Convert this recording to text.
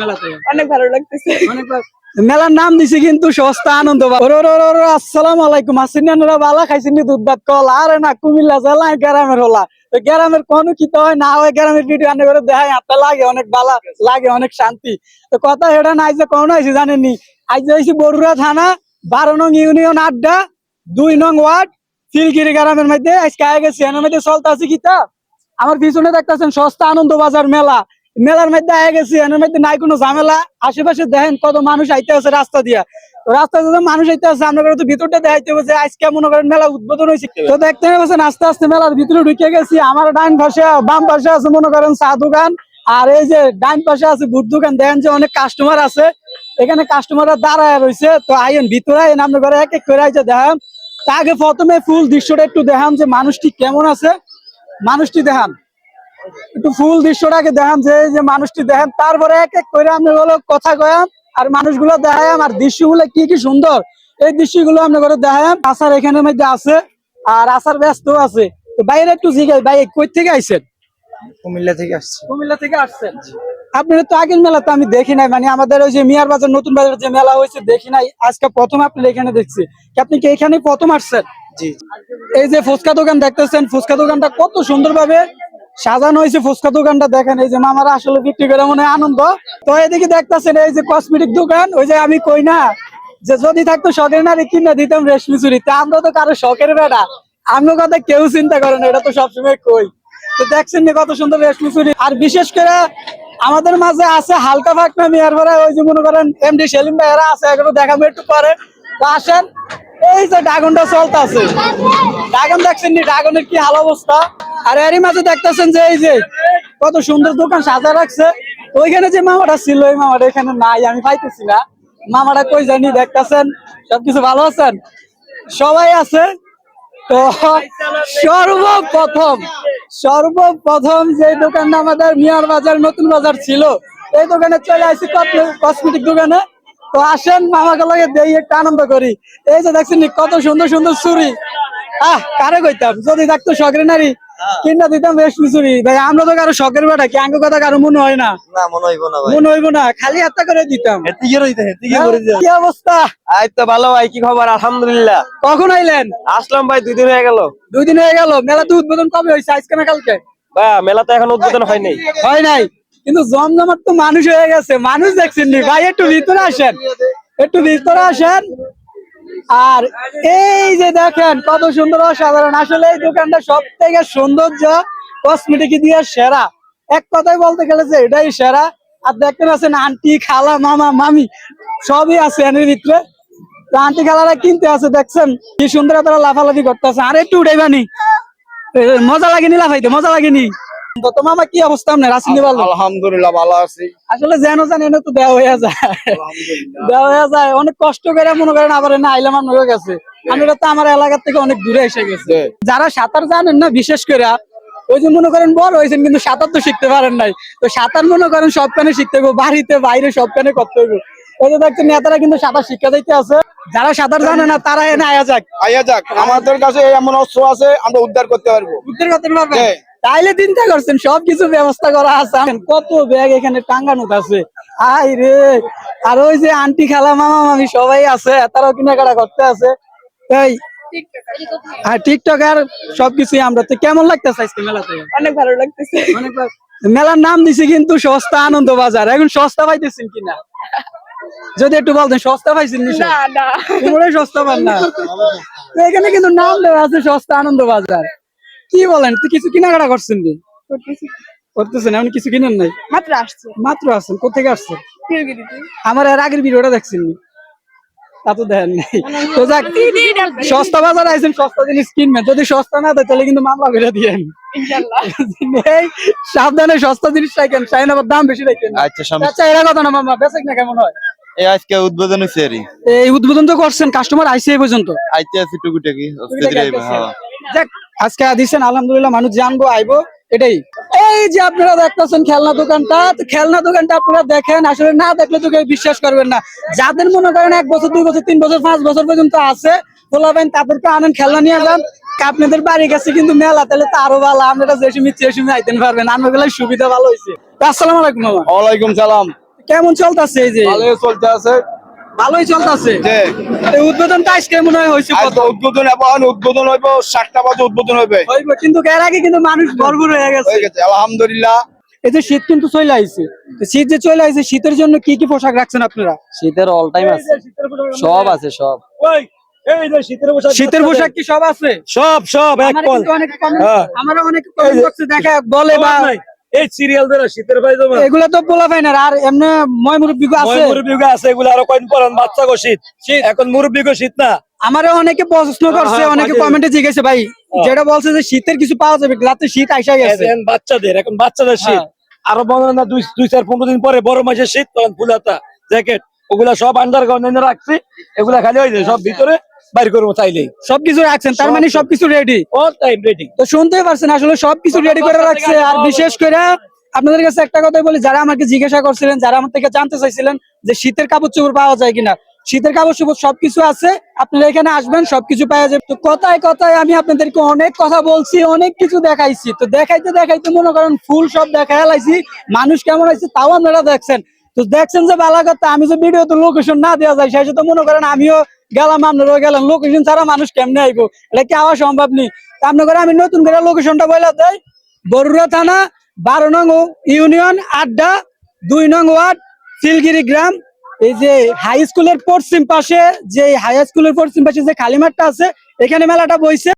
মেলাতে অনেক ভালো লাগতেছে। মেলার নাম দিছি কিন্তু সস্তা আনন্দ আসসালাম আলাইকুম। বালা খাইছিনি দুধ ভাত কল। আরে না কুমিল্লা জেলা গ্রামের হলা। তো গ্রামের কোনো কি তো হয় না হয় গ্রামের ভিডিও আনে করে দেখাই হাতে লাগে অনেক বালা লাগে অনেক শান্তি। তো কথা এটা নাই যে কোন হয়েছে জানেননি? আজ হয়েছি বড়ুরা থানা বারো নং ইউনিয়ন আড্ডা দুই নং ওয়ার্ড ফিলগিরি গ্রামের মধ্যে। আজকে আগে গেছি এর মধ্যে চলতে আছে কি তা? আমার পিছনে দেখতেছেন সস্তা আনন্দ বাজার মেলা। মেলার মধ্যে আগে গেছি এর মধ্যে নাই কোনো ঝামেলা। আশেপাশে দেখেন কত মানুষ আইতে আছে রাস্তা দিয়া। রাস্তা মানুষ আইতে আছে আমরা তো ভিতরটা দেখাইতে হবে যে আজকে মনে করেন মেলা উদ্বোধন হয়েছে। তো দেখতে পাচ্ছেন আস্তে আস্তে মেলার ভিতরে ঢুকে গেছি। আমার ডান পাশে বাম পাশে আছে মনে করেন চা দোকান। আর এই যে ডান পাশে আছে বুট দোকান দেখেন যে অনেক কাস্টমার আছে। এখানে কাস্টমাররা দাঁড়ায় রয়েছে। তো আইন ভিতরে আইন আমরা ঘরে এক এক করে আইছে দেখান আগে প্রথমে ফুল দৃশ্যটা একটু দেখান যে মানুষটি কেমন আছে। মানুষটি দেখান একটু ফুল দৃশ্যটাকে দেখান যে যে মানুষটি দেখেন তারপরে এক এক করে আমরা হলো কথা কয়াম আর মানুষগুলো দেখায়াম আর দৃশ্যগুলো কি কি সুন্দর। এই দৃশ্যগুলো আমরা করে দেখায়াম আসার এখানের মধ্যে আছে আর আসার ব্যস্ত আছে। তো বাইরে একটু জিগাই ভাই কই থেকে আইছেন? কুমিল্লা থেকে আসছি। কুমিল্লা থেকে আসছেন। আপনারা তো আগের মেলা তো আমি দেখি নাই মানে আমাদের ওই যে মিয়ার বাজার নতুন বাজার যে মেলা হয়েছে দেখি নাই। আজকে প্রথম আপনার এখানে দেখছি। আপনি কি এখানে প্রথম আসছেন? জি। এই যে ফুচকা দোকান দেখতেছেন ফুচকা দোকানটা কত সুন্দরভাবে সাজানো হয়েছে ফুচকা দোকানটা দেখেন, এই যে মামারা আসলে বিক্রি করে মনে আনন্দ। তো এদিকে দেখতেছেন, এই যে কসমেটিক দোকান, ওই যে আমি কই না, যে যদি থাকতো শখের নারী কিনে দিতাম রেশমি চুরি। তা আমরা তো কারও শখের বেড়া আমি কথা কেউ চিন্তা করে না, এটা তো সবসময় কই। তো দেখছেন কত সুন্দর রেশমি চুরি। আর বিশেষ করে আমাদের মাঝে আছে হালকা ফাঁকনা মেয়ার পরে ওই যে মনে করেন এমডি সেলিম ভাইয়েরা আছে, এগুলো দেখাবো একটু পরে। তো আসেন, এই যে ড্রাগনটা চলতেছে। ড্রাগন দেখছেন নি? ড্রাগনের কি হাল অবস্থা? আর এরই মাঝে দেখতেছেন যে এই যে কত সুন্দর দোকান সাজা রাখছে। ওইখানে যে মামাটা ছিল, ওই মামাটা এখানে নাই, আমি পাইতেছি না। মামাটা কই জানি, দেখতেছেন? সবকিছু ভালো আছেন? সবাই আছে? তো সর্বপ্রথম সর্বপ্রথম যে দোকানটা আমাদের মিয়ার বাজার, নতুন বাজার ছিল, এই দোকানে চলে আসি কসমেটিক দোকানে। তো আসেন, মামাকে লগে দেই, একটু আনন্দ করি। এই যে দেখছেন কত সুন্দর সুন্দর চুরি আহ কারে কইতাম? যদি থাকতো শখের নারী কিনা দিতাম রেশমি চুরি ভাই আমরা তো কারও শখের বেটা কি? আঙ্গ কথা কারও মনে হয় না। না মনে হইব না ভাই। মনে হইব না। খালি হাতটা করে দিতাম। রইতে করে দিও কি অবস্থা? আই তো ভালো ভাই কি খবর? আলহামদুলিল্লাহ। কখন আইলেন? আসলাম ভাই দুই দিন হয়ে গেল। দুই দিন হয়ে গেল। মেলা তো উদ্বোধন কবে হয়েছে আজকে না কালকে? বা মেলা তো এখন উদ্বোধন হয়নি হয় নাই। কিন্তু জমজমাট তো মানুষ হয়ে গেছে। মানুষ দেখছেন নি ভাই একটু ভিতরে আসেন। একটু ভিতরে আসেন। আর এই যে দেখেন কত সুন্দর অসাধারণ। আসলে এই দোকানটা সব থেকে সৌন্দর্য কসমেটিক দিয়ে সেরা। এক কথায় বলতে গেলে যে এটাই সেরা। আর দেখতে পাচ্ছেন আন্টি খালা মামা মামি সবই আছে এর ভিতরে। আন্টি খালারা কিনতে আছে দেখছেন? কি সুন্দর তারা লাফালাফি করতেছে। আর একটু উঠাইবানি এ, মজা লাগেনি লাফাইতে মজা লাগেনি। তো মামা কি অবস্থা আপনার? আসেনি ভালো? আলহামদুলিল্লাহ ভালো আছি। আসলে যেন জান তো দেওয়া হয়ে যায়। দেওয়া হয়ে যায়। অনেক কষ্ট করে মনে করেন আবার আইলাম হয়ে তো আমার এলাকার থেকে অনেক দূরে এসে গেছে। যারা সাঁতার জানেন না বিশেষ করে ওই যে মনে করেন বড় হয়েছেন কিন্তু সাঁতার তো শিখতে পারেন নাই। তো সাঁতার মনে করেন সব কানে শিখতে হবে বাড়িতে বাইরে সব কানে করতে হবে ওই যে দেখছেন নেতারা কিন্তু সাঁতার শিক্ষা দিতে আছে। যারা সাঁতার জানে না তারা এনে আয়া যাক। আয়া যাক। আমাদের কাছে এমন অস্ত্র আছে আমরা উদ্ধার করতে পারব। উদ্ধার করতে পারবেন? হ্যাঁ। তাইলে চিন্তা করছেন সবকিছু ব্যবস্থা করা আছে। কত ব্যাগ এখানে টাঙ্গানো আছে। আই রে। আর ওই যে আন্টি খালা মামা মামি সবাই আছে তারাও কেনাকাটা করতে আছে। এই টিকটক আর সবকিছুই আমরা। তো কেমন লাগতেছে আজকে মেলাতে? অনেক ভালো লাগতেছে। অনেক মেলার নাম দিছি কিন্তু সস্তা আনন্দ বাজার। এখন সস্তা পাইতেছেন কিনা? যদি একটু বলতেন সস্তা পাইছেন নিশ্চয় না না। সস্তা পান না। তো এখানে কিন্তু নাম দেওয়া আছে সস্তা আনন্দ বাজার। কি বলেন? তো কিছু কেনাকাটা করছেন কি? করতেছি। করতেছেন এমন কিছু কিনেন নাই? মাত্র আসছে। মাত্র আসছেন কোথেকে আসছেন? আমার এর আগের ভিডিওটা দেখছেন নি? তা তো দেখেন নাই। তো যাক সস্তা বাজার আইছেন সস্তা জিনিস কিনবেন। যদি সস্তা না দেয় তাহলে কিন্তু মামলা করে দিয়েন। সাবধানে সস্তা জিনিস রাখেন দাম বেশি রাখেন। আচ্ছা আচ্ছা এরা কথা না মামা বেচেক না কেমন হয়? এই আজকে উদ্বোধন এই উদ্বোধন তো করছেন কাস্টমার আইসে এই পর্যন্ত। আইতে আছে টুকুটাকি যাক আজকে দিচ্ছেন আলহামদুলিল্লাহ মানুষ জানব আইবো এটাই। এই যে আপনারা দেখতেছেন খেলনা দোকানটা খেলনা দোকানটা আপনারা দেখেন আসলে না দেখলে তো কেউ বিশ্বাস করবেন না। যাদের মনে করেন এক বছর দুই বছর তিন বছর পাঁচ বছর পর্যন্ত আছে পোলাবেন তাদেরকে আনেন খেলনা নিয়ে যান। আপনাদের বাড়ি গেছে কিন্তু মেলা তাহলে তো আরও ভালো আপনারা যে সময় যে সময় আইতেন পারবেন আমারগুলো সুবিধা ভালো হয়েছে আসসালামু আলাইকুম ওয়ালাইকুম সালাম। কেমন চলতেছে এই যে? ভালো চলতে আছে ভালোই চলতেছে। উদ্বোধন তো আজকে মনে হয় হয়েছে উদ্বোধন এখন উদ্বোধন হইব সাতটা বাজে উদ্বোধন হইবে। কিন্তু এর আগে কিন্তু মানুষ ভরপুর হয়ে গেছে। আলহামদুলিল্লাহ। এই যে শীত কিন্তু চলে আইছে। শীত যে চলে আইছে শীতের জন্য কি কি পোশাক রাখছেন আপনারা? শীতের অল টাইম আছে। সব আছে সব। শীতের পোশাক কি সব আছে? সব সব এক comment- হ্যাঁ। আমারও অনেকে দেখা বলে বা এই সিরিয়াল ধরে শীতের পায়জামা এগুলা তো বলা পাই না আর এমনি ময় মুরব্বী আছে। মুরব্বী আছে এগুলো আরও কয়েন পরান বাচ্চা গো শীত। এখন মুরব্বী গো শীত না। আমারও অনেকে প্রশ্ন করছে হ্যাঁ, অনেকে। কমেন্টে জিজ্ঞেস ভাই যেটা বলছে যে শীতের কিছু পাওয়া যাবে রাতে শীত আইসা গেছে। বাচ্চাদের এখন বাচ্চাদের শীত। হ্যাঁ। আরও বন্ধ না দুই দুই চার পনেরো দিন পরে বড় মাসের শীত তখন ফুলাতা জ্যাকেট। ওগুলা সব আন্ডার গ্রাউন্ড রাখছি এগুলা খালি হয়ে যায় সব ভিতরে বাইর করব চাইলেই সবকিছু রাখছেন তার মানে সবকিছু রেডি অল টাইম রেডি তো শুনতেই পারছেন আসলে সবকিছু রেডি করে রাখছে আর বিশেষ করে আপনাদের কাছে একটা কথাই বলি যারা আমাকে জিজ্ঞাসা করছিলেন যারা আমার থেকে জানতে চাইছিলেন যে শীতের কাপড় চোপড় পাওয়া যায় কিনা শীতের কাপড় চোপড় সবকিছু আছে আপনারা এখানে আসবেন সবকিছু পাওয়া যাবে। তো কথায় কথায় আমি আপনাদেরকে অনেক কথা বলছি অনেক কিছু দেখাইছি। তো দেখাইতে দেখাইতে মনে করেন ফুল সব দেখা লাইছি মানুষ কেমন আছে তাও আপনারা দেখছেন। তো দেখছেন যে বালা আমি যে ভিডিও তো লোকেশন না দেওয়া যায়, সেই তো মনে করেন আমিও গেলাম, আপনারাও গেলাম লোকেশন ছাড়া মানুষ কেমনে আইবো? এটা কি আওয়া সম্ভব নেই আপনার করে আমি নতুন করে লোকেশনটা বলে দেয় বরুড়া থানা, বারো নং ইউনিয়ন, আড্ডা, দুই নং ওয়ার্ড শিলগিরি গ্রাম। এই যে হাই স্কুলের পশ্চিম পাশে, যে হাই স্কুলের পশ্চিম পাশে যে খালি মাঠটা আছে, এখানে মেলাটা বইছে।